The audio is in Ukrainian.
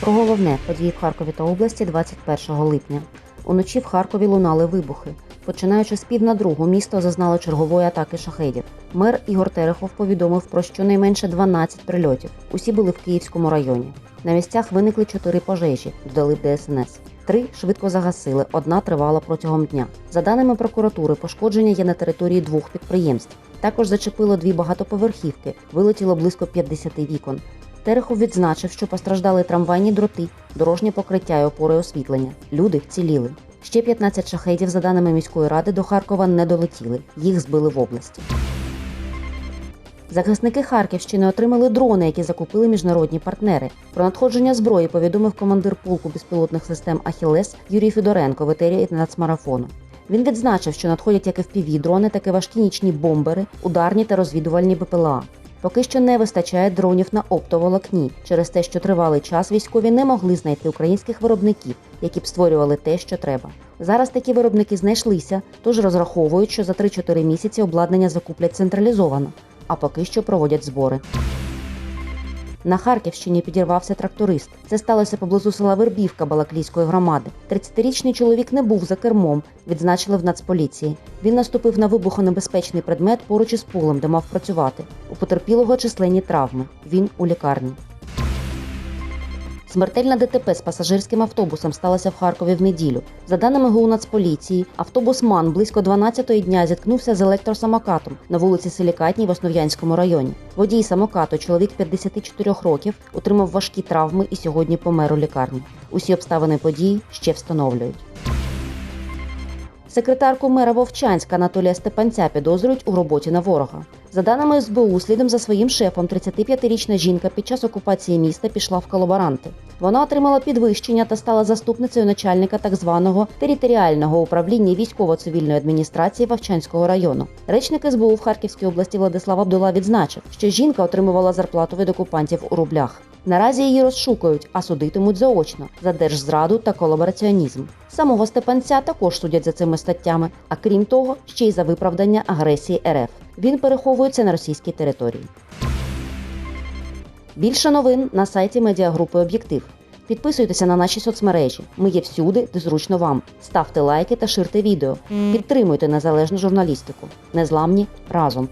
Про головне події в Харкові та області 21 липня. Уночі в Харкові лунали вибухи. Починаючи з пів на другу, місто зазнало чергової атаки шахедів. Мер Ігор Терехов повідомив про щонайменше 12 прильотів. Усі були в Київському районі. На місцях виникли чотири пожежі, додали в ДСНС. Три швидко загасили, одна тривала протягом дня. За даними прокуратури, пошкодження є на території двох підприємств. Також зачепило дві багатоповерхівки, вилетіло близько 50 вікон. Терехов відзначив, що постраждали трамвайні дроти, дорожнє покриття і опори освітлення. Люди вціліли. Ще 15 шахедів, за даними міської ради, до Харкова не долетіли. Їх збили в області. Захисники Харківщини отримали дрони, які закупили міжнародні партнери. Про надходження зброї повідомив командир полку безпілотних систем Ахілес Юрій Федоренко в етері нацмарафону. Він відзначив, що надходять як fpv дрони, так і важкі нічні бомбери, ударні та розвідувальні БПЛА. Поки що не вистачає дронів на оптоволокні через те, що тривалий час військові не могли знайти українських виробників, які б створювали те, що треба. Зараз такі виробники знайшлися, тож розраховують, що за 3-4 місяці обладнання закуплять централізовано, а поки що проводять збори. На Харківщині підірвався тракторист. Це сталося поблизу села Вербівка Балаклійської громади. 30-річний чоловік не був за кермом, відзначили в Нацполіції. Він наступив на вибухонебезпечний предмет поруч із полем, де мав працювати. У потерпілого численні травми. Він у лікарні. Смертельна ДТП з пасажирським автобусом сталася в Харкові в неділю. За даними ГУ Нацполіції, автобус МАН близько 12-ї дня зіткнувся з електросамокатом на вулиці Селікатній в Основ'янському районі. Водій самокату, чоловік 54 років, отримав важкі травми і сьогодні помер у лікарні. Усі обставини події ще встановлюють. Секретарку мера Вовчанська Анатолія Степанця підозрюють у роботі на ворога. За даними СБУ, слідом за своїм шефом, 35-річна жінка під час окупації міста пішла в колаборанти. Вона отримала підвищення та стала заступницею начальника так званого територіального управління військово-цивільної адміністрації Вовчанського району. Речник СБУ в Харківській області Владислав Абдула відзначив, що жінка отримувала зарплату від окупантів у рублях. Наразі її розшукують, а судитимуть заочно за держзраду та колабораціонізм. Самого Степанця також судять за цими статтями, а крім того, ще й за виправдання агресії РФ. Він переховується на російській території. Більше новин на сайті медіагрупи Об'єктив. Підписуйтеся на наші соцмережі. Ми є всюди, де зручно вам. Ставте лайки та ширте відео. Підтримуйте незалежну журналістику. Незламні разом.